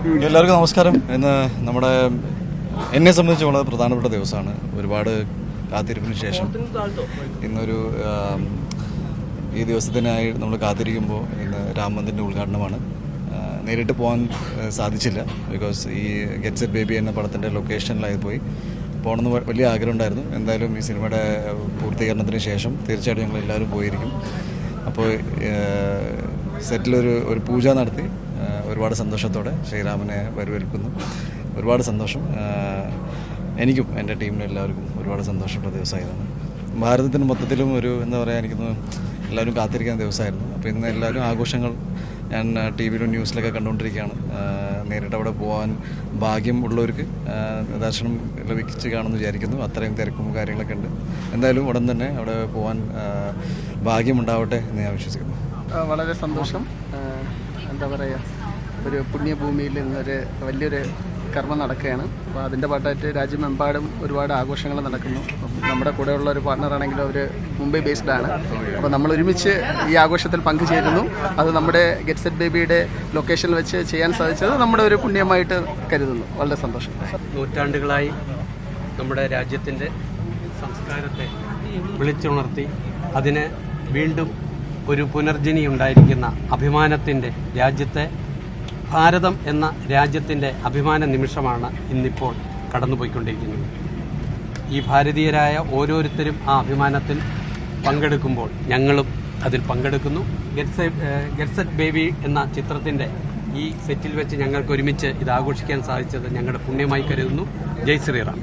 എല്ലാവർക്കും നമസ്കാരം. ഇന്ന് നമ്മുടെ എന്നെ സംബന്ധിച്ച് വളരെ പ്രധാനപ്പെട്ട ദിവസമാണ്. ഒരുപാട് കാത്തിരിപ്പിന് ശേഷം ഇന്നൊരു ഈ ദിവസത്തിനായി നമ്മൾ കാത്തിരിക്കുമ്പോൾ ഇന്ന് രാം ഉദ്ഘാടനമാണ്. നേരിട്ട് പോകാൻ സാധിച്ചില്ല. ബിക്കോസ് ഈ ഗെറ്റ്സ് എറ്റ് ബേബി എന്ന പടത്തിന്റെ ലൊക്കേഷനിലായി പോയി. പോകണമെന്ന് വലിയ ആഗ്രഹം ഉണ്ടായിരുന്നു എന്തായാലും ഈ സിനിമയുടെ പൂർത്തീകരണത്തിന് ശേഷം തീർച്ചയായിട്ടും ഞങ്ങൾ എല്ലാവരും പോയിരിക്കും. അപ്പോൾ സെറ്റിലൊരു ഒരു പൂജ നടത്തി ഒരുപാട് സന്തോഷത്തോടെ ശ്രീരാമനെ വരവേൽക്കുന്നു. ഒരുപാട് സന്തോഷം. എനിക്കും എന്റെ ടീമിനും എല്ലാവർക്കും ഒരുപാട് സന്തോഷമുള്ള ദിവസമായിരുന്നു. ഭാരതത്തിന് മൊത്തത്തിലും ഒരു എന്താ പറയുക എനിക്ക് എല്ലാവരും കാത്തിരിക്കുന്ന ദിവസമായിരുന്നു. അപ്പോൾ ഇന്ന് എല്ലാവരും ആഘോഷങ്ങൾ ഞാൻ ടി വിയിലും ന്യൂസിലൊക്കെ കണ്ടുകൊണ്ടിരിക്കുകയാണ്. നേരിട്ട് അവിടെ പോകാൻ ഭാഗ്യം ഉള്ളവർക്ക് ദർശനം ലഭിച്ച് കാണുമെന്ന് വിചാരിക്കുന്നു. അത്രയും തിരക്കും കാര്യങ്ങളൊക്കെ ഉണ്ട്. എന്തായാലും ഉടൻ തന്നെ അവിടെ പോകാൻ ഭാഗ്യമുണ്ടാവട്ടെ എന്ന് ഞാൻ വിശ്വസിക്കുന്നു. വളരെ സന്തോഷം. എന്താ പറയുക ഒരു പുണ്യഭൂമിയിൽ ഇന്നൊരു വലിയൊരു കർമ്മം നടക്കുകയാണ്. അപ്പോൾ അതിന്റെ പാട്ടായിട്ട് രാജ്യമെമ്പാടും ഒരുപാട് ആഘോഷങ്ങൾ നടക്കുന്നു. നമ്മുടെ കൂടെയുള്ള ഒരു പാർട്ണറാണെങ്കിലും അവർ മുംബൈ ബേസ്ഡ് ആണ്. അപ്പോൾ നമ്മൾ ഒരുമിച്ച് ഈ ആഘോഷത്തിൽ പങ്കുചേരുന്നു. അത് നമ്മുടെ ഗെറ്റ് സെറ്റ് ബേബിയുടെ ലൊക്കേഷനിൽ വെച്ച് ചെയ്യാൻ സാധിച്ചത് നമ്മുടെ ഒരു പുണ്യമായിട്ട് കരുതുന്നു. വളരെ സന്തോഷം. നൂറ്റാണ്ടുകളായി നമ്മുടെ രാജ്യത്തിന്റെ സംസ്കാരത്തെ വിളിച്ചുണർത്തി അതിന് വീണ്ടും ഒരു പുനർജനി ഉണ്ടായിരിക്കുന്ന അഭിമാനത്തിന്റെ രാജ്യത്തെ ഭാരതം എന്ന രാജ്യത്തിന്റെ അഭിമാന നിമിഷമാണ് ഇന്നിപ്പോൾ കടന്നുപോയിക്കൊണ്ടിരിക്കുന്നത്. ഈ ഭാരതീയരായ ഓരോരുത്തരും ആ അഭിമാനത്തിൽ പങ്കെടുക്കുമ്പോൾ ഞങ്ങളും അതിൽ പങ്കെടുക്കുന്നു. ഗെറ്റ്സെറ്റ് ബേബി എന്ന ചിത്രത്തിന്റെ ഈ സെറ്റിൽ വെച്ച് ഞങ്ങൾക്ക് ഒരുമിച്ച് ഇത് ആഘോഷിക്കാൻ സാധിച്ചത് ഞങ്ങളുടെ പുണ്യമായി കരുതുന്നു. ജയ് ശ്രീറാം.